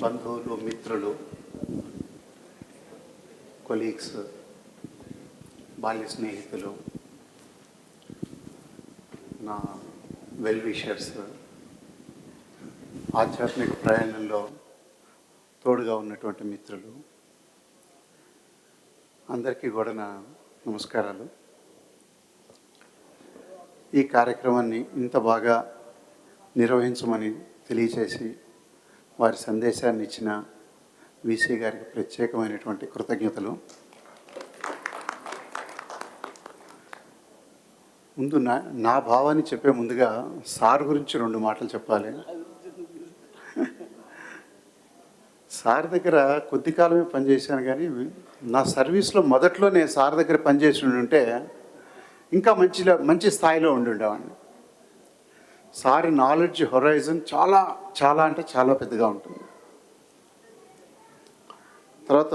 బంధువులు మిత్రులు కొలీగ్స్ బాల్య స్నేహితులు నా వెల్ విషర్స్ ఆధ్యాత్మిక ప్రయాణంలో తోడుగా ఉన్నటువంటి మిత్రులు అందరికీ కూడా నా నమస్కారాలు. ఈ కార్యక్రమాన్ని ఇంత బాగా నిర్వహించమని తెలియచేసి వారి సందేశాన్ని ఇచ్చిన వీసీ గారికి ప్రత్యేకమైనటువంటి కృతజ్ఞతలు. ముందు నా నా భావాన్ని చెప్పే ముందుగా సార్ గురించి రెండు మాటలు చెప్పాలి. సార్ దగ్గర కొద్ది కాలమే పనిచేశాను కానీ నా సర్వీస్లో మొదట్లో నేను సార్ దగ్గర పనిచేసి ఉంటే ఇంకా మంచి మంచి స్థాయిలో ఉండి ఉండేవాడిని సారి నాలెడ్జ్ హొరైజన్ చాలా చాలా అంటే చాలా పెద్దగా ఉంటుంది. తర్వాత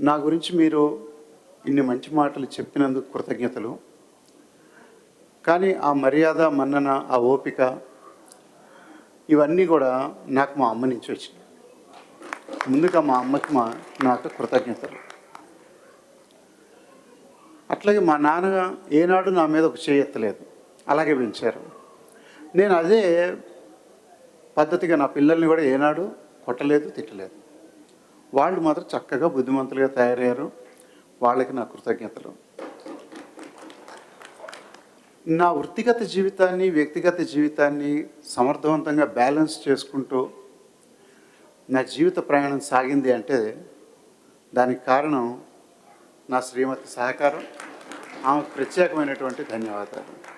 నా గురించి మీరు ఇన్ని మంచి మాటలు చెప్పినందుకు కృతజ్ఞతలు. కానీ ఆ మర్యాద మన్నన ఆ ఓపిక ఇవన్నీ కూడా నాకు మా అమ్మ నుంచి వచ్చినాయి. ముందుగా మా అమ్మకి మా నాకు కృతజ్ఞతలు. అట్లాగే మా నాన్న ఏనాడు నా మీద ఒక చేయెత్తలేదు అలాగే పెంచారు. నేను అదే పద్ధతిగా నా పిల్లల్ని కూడా ఏనాడు కొట్టలేదు తిట్టలేదు. వాళ్ళు మాత్రం చక్కగా బుద్ధిమంతులుగా తయారయ్యారు. వాళ్ళకి నా కృతజ్ఞతలు. నా వృత్తిగత జీవితాన్ని వ్యక్తిగత జీవితాన్ని సమర్థవంతంగా బ్యాలెన్స్ చేసుకుంటూ నా జీవిత ప్రయాణం సాగింది అంటే దానికి కారణం నా శ్రీమతి సహకారం. ఆమెకు ప్రత్యేకమైనటువంటి ధన్యవాదాలు.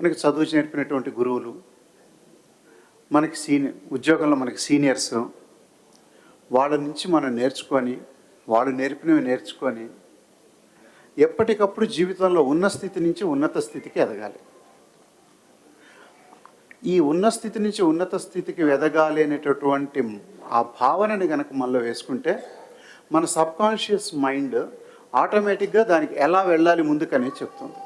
మనకి చదువు నేర్పినటువంటి గురువులు మనకి సీనియర్ ఉద్యోగంలో మనకి సీనియర్స్ వాళ్ళ నుంచి మనం నేర్చుకొని వాళ్ళు నేర్పినవి నేర్చుకొని ఎప్పటికప్పుడు జీవితంలో ఉన్న స్థితి నుంచి ఉన్నత స్థితికి ఎదగాలి. ఈ ఉన్న స్థితి నుంచి ఉన్నత స్థితికి ఎదగాలి అనేటటువంటి ఆ భావనని కనుక మనలో వేసుకుంటే మన సబ్కాన్షియస్ మైండ్ ఆటోమేటిక్గా దానికి ఎలా వెళ్ళాలి ముందుకనే చెప్తుంది.